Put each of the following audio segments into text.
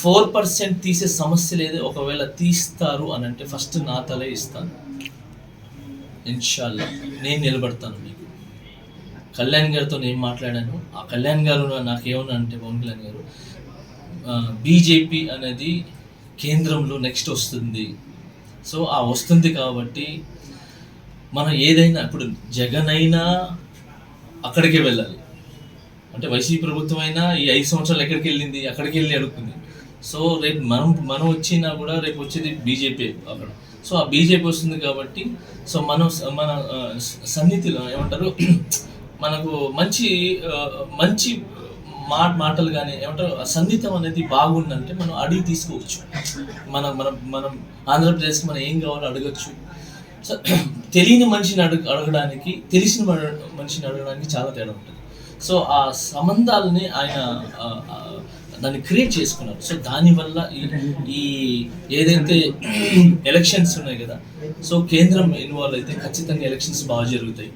Four percent తీసే సమస్య లేదు ఒకవేళ తీస్తారు అని అంటే ఫస్ట్ నా తలే ఇస్తాను. ఇన్షాల్లా నేను నిలబడతాను మీకు. కళ్యాణ్ గారితో నేను మాట్లాడాను. ఆ కళ్యాణ్ గారు నాకేమన్నా అంటే పవన్ కళ్యాణ్ గారు బీజేపీ అనేది కేంద్రంలో నెక్స్ట్ వస్తుంది. సో ఆ వస్తుంది కాబట్టి మనం ఏదైనా ఇప్పుడు జగన్ అయినా అక్కడికే వెళ్ళాలి. అంటే వైసీపీ ప్రభుత్వం అయినా ఈ ఐదు సంవత్సరాలు ఎక్కడికి వెళ్ళింది? అక్కడికి వెళ్ళి అడుగుతుంది. సో రేపు మనం మనం వచ్చినా కూడా రేపు వచ్చేది బీజేపీ అక్కడ. సో ఆ బీజేపీ వస్తుంది కాబట్టి సో మనం మన సన్నిధిలో ఏమంటారు? మనకు మంచి మంచి మా మాటలు కానీ ఏమంటారు? ఆ సన్నిహితం అనేది బాగుందంటే మనం అడిగి తీసుకోవచ్చు. మన మనం మనం ఆంధ్రప్రదేశ్కి మనం ఏం కావాలో అడగచ్చు. సో తెలియని మనిషిని అడగ అడగడానికి తెలిసిన మనిషిని అడగడానికి చాలా తేడా ఉంటుంది. సో ఆ సంబంధాలని ఆయన దాన్ని క్రియేట్ చేసుకున్నారు. సో దానివల్ల ఈ ఏదైతే ఎలక్షన్స్ ఉన్నాయి కదా సో కేంద్రం ఇన్వాల్వ్ అయితే ఖచ్చితంగా ఎలక్షన్స్ బాగా జరుగుతాయి.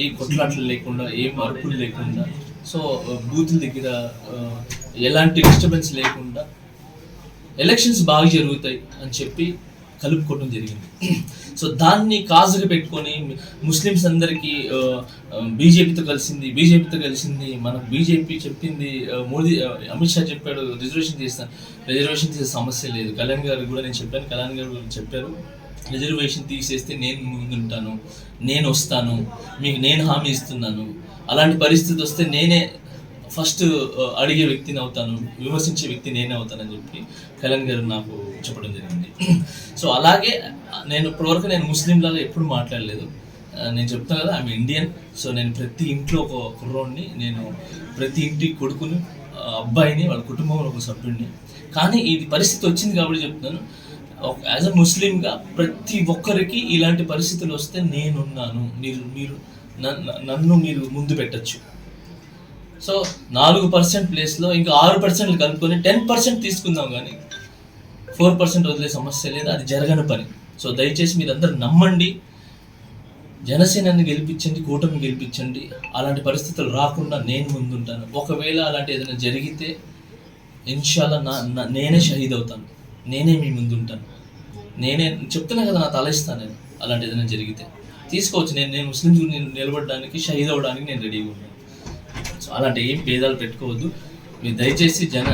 ఏ కొట్లాటలు లేకుండా ఏ మార్పులు లేకుండా సో బూతుల దగ్గర ఎలాంటి డిస్టర్బెన్స్ లేకుండా ఎలక్షన్స్ బాగా జరుగుతాయి అని చెప్పి కలుపుకోవడం జరిగింది. సో దాన్ని కాజుగా పెట్టుకొని ముస్లిమ్స్ అందరికీ బీజేపీతో కలిసింది బీజేపీతో కలిసింది మనకు బీజేపీ చెప్పింది మోదీ అమిత్ షా చెప్పాడు రిజర్వేషన్ చేస్తాను రిజర్వేషన్ చేసే సమస్య లేదు. కళ్యాణ్ గారు కూడా నేను చెప్పాను కళ్యాణ్ గారు చెప్పారు రిజర్వేషన్ తీసేస్తే నేను ముందుంటాను నేను వస్తాను మీకు నేను హామీ ఇస్తున్నాను. అలాంటి పరిస్థితి వస్తే నేనే ఫస్ట్ అడిగే వ్యక్తిని అవుతాను విమర్శించే వ్యక్తి నేనే అవుతానని చెప్పి కళ్యాణ్ గారు నాకు చెప్పడం జరిగింది. సో అలాగే నేను ఇప్పటివరకు నేను ముస్లింలలో ఎప్పుడు మాట్లాడలేదు. నేను చెప్తాను కదా ఐఎమ్ ఇండియన్ సో నేను ప్రతి ఇంట్లో ఒక కుర్రోడిని నేను ప్రతి ఇంటి కొడుకుని అబ్బాయిని వాళ్ళ కుటుంబంలో ఒక సభ్యుడిని. కానీ ఇది పరిస్థితి వచ్చింది కాబట్టి చెప్తున్నాను. యాజ్ అ ముస్లింగా ప్రతి ఒక్కరికి ఇలాంటి పరిస్థితులు వస్తే నేనున్నాను. మీరు మీరు నన్ను- నన్ను మీరు ముందు పెట్టచ్చు. సో నాలుగు పర్సెంట్ ప్లేస్లో ఇంకా ఆరు పర్సెంట్లు కలుపుకొని టెన్ పర్సెంట్ తీసుకుందాం కానీ ఫోర్ పర్సెంట్ వదిలే సమస్య లేదు అది జరగని పని. సో దయచేసి మీరందరూ నమ్మండి. జనసేనని గెలిపించండి కూటమి గెలిపించండి. అలాంటి పరిస్థితులు రాకుండా నేను ముందుంటాను. ఒకవేళ అలాంటి ఏదైనా జరిగితే ఇన్షాల్లా నా నేనే షహీద్ అవుతాను. నేనే మీ ముందుంటాను. నేనే చెప్తున్నా కదా నా తల ఇస్తాను నేను అలాంటి ఏదైనా జరిగితే. తీసుకోవచ్చు. నేను నేను ముస్లిం నేను నిలబడడానికి షహీద్ అవడానికి నేను రెడీగా ఉన్నాను. సో అలాంటి ఏం భేదాలు పెట్టుకోవద్దు. మీరు దయచేసి జన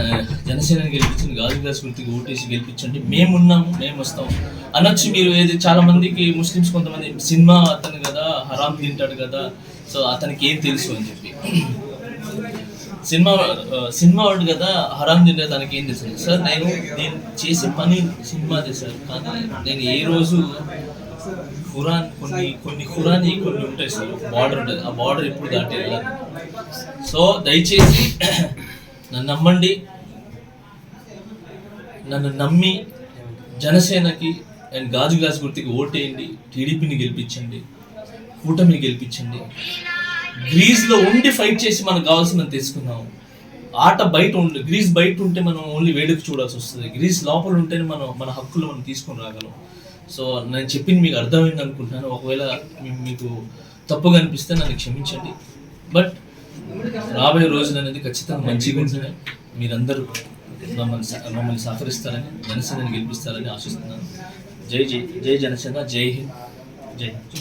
జనసేనని గెలిపించండి గాజు గ్లాస్ ఓటేసి గెలిపించండి. మేమున్నాము మేము వస్తాం అనొచ్చు మీరు ఏది చాలా మందికి ముస్లిమ్స్ కొంతమంది సినిమా అతను కదా హరాం తింటాడు కదా సో అతనికి ఏం తెలుసు అని చెప్పి. సినిమా సినిమా వాడు కదా హరాం తింటే తనకి ఏం తెలుసు? సార్ నేను నేను చేసే పని సినిమాదే సార్ కానీ నేను ఏ రోజు ఖురాన్ కొన్ని కొన్ని ఖురాన్ కొన్ని ఉంటాయి సార్ బార్డర్ ఉంటుంది ఆ బార్డర్ ఎప్పుడు దాటి సో దయచేసి నన్ను నమ్మండి. నన్ను నమ్మి జనసేనకి అండ్ గాజు గ్లాస్ గుర్తికి ఓటేయండి. టీడీపీని గెలిపించండి. కూటమిని గెలిపించండి. గ్రీజ్లో ఉండి ఫైట్ చేసి మనకు కావాల్సిన తీసుకుందాం ఆట బయట ఉండి గ్రీజ్ బయట ఉంటే మనం ఓన్లీ వేడుక చూడాల్సి వస్తుంది. గ్రీజ్ లోపల ఉంటేనే మనం మన హక్కులు మనం తీసుకొని రాగలం. సో నేను చెప్పింది మీకు అర్థమైంది అనుకుంటున్నాను ఒకవేళ మీకు తప్పుగా అనిపిస్తే నన్ను క్షమించండి. బట్ రాబోయే రోజులు అనేది ఖచ్చితంగా మంచిగా ఉంటుంది మీరందరూ మమ్మల్ని సహ- మమ్మల్ని సహకరిస్తారని జనసేనని గెలిపిస్తారని ఆశిస్తున్నాను. జై జై జై జనసేన జై హింద్ జై